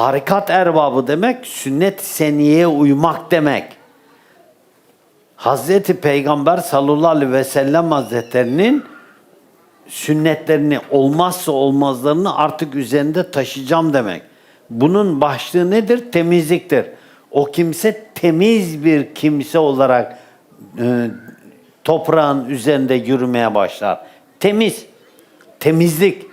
Tarikat erbabı demek sünnet seniyeye uymak demek. Hazreti Peygamber sallallahu aleyhi ve sellem hazretlerinin sünnetlerini olmazsa olmazlarını artık üzerinde taşıyacağım demek. Bunun başlığı nedir? Temizliktir. O kimse temiz bir kimse olarak e, toprağın üzerinde yürümeye başlar. Temiz. Temizlik.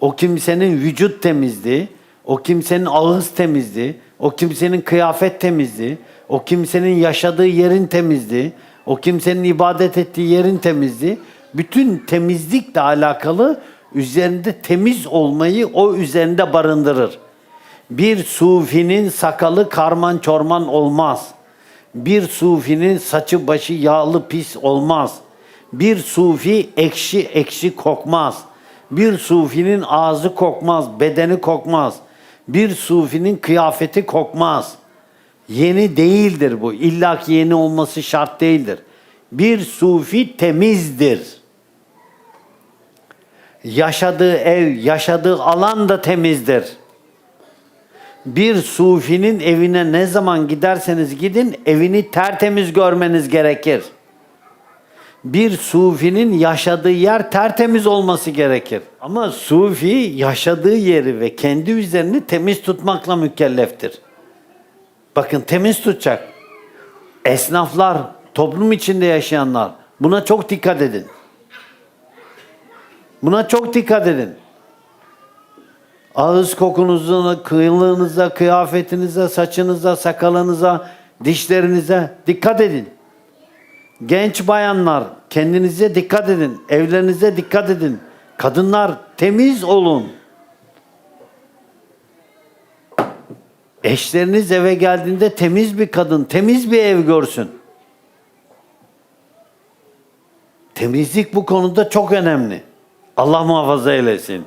O kimsenin vücut temizliği, o kimsenin ağız temizliği, o kimsenin kıyafet temizliği, o kimsenin yaşadığı yerin temizliği, o kimsenin ibadet ettiği yerin temizliği, bütün temizlikle alakalı üzerinde temiz olmayı o üzerinde barındırır. Bir sufinin sakalı karman çorman olmaz. Bir sufinin saçı başı yağlı pis olmaz. Bir sufi ekşi ekşi kokmaz. Bir sufinin ağzı kokmaz, bedeni kokmaz. Bir sufinin kıyafeti kokmaz. Yeni değildir bu. İlla ki yeni olması şart değildir. Bir sufi temizdir. Yaşadığı ev, yaşadığı alan da temizdir. Bir sufinin evine ne zaman giderseniz gidin evini tertemiz görmeniz gerekir. Bir sufinin yaşadığı yer tertemiz olması gerekir. Ama sufi yaşadığı yeri ve kendi üzerini temiz tutmakla mükelleftir. Bakın temiz tutacak. Esnaflar, toplum içinde yaşayanlar buna çok dikkat edin. Buna çok dikkat edin. Ağız kokunuza, kıylığınıza, kıyafetinize, saçınıza, sakalınıza, dişlerinize dikkat edin. Genç bayanlar kendinize dikkat edin. Evlerinize dikkat edin. Kadınlar temiz olun. Eşleriniz eve geldiğinde temiz bir kadın, temiz bir ev görsün. Temizlik bu konuda çok önemli. Allah muhafaza eylesin.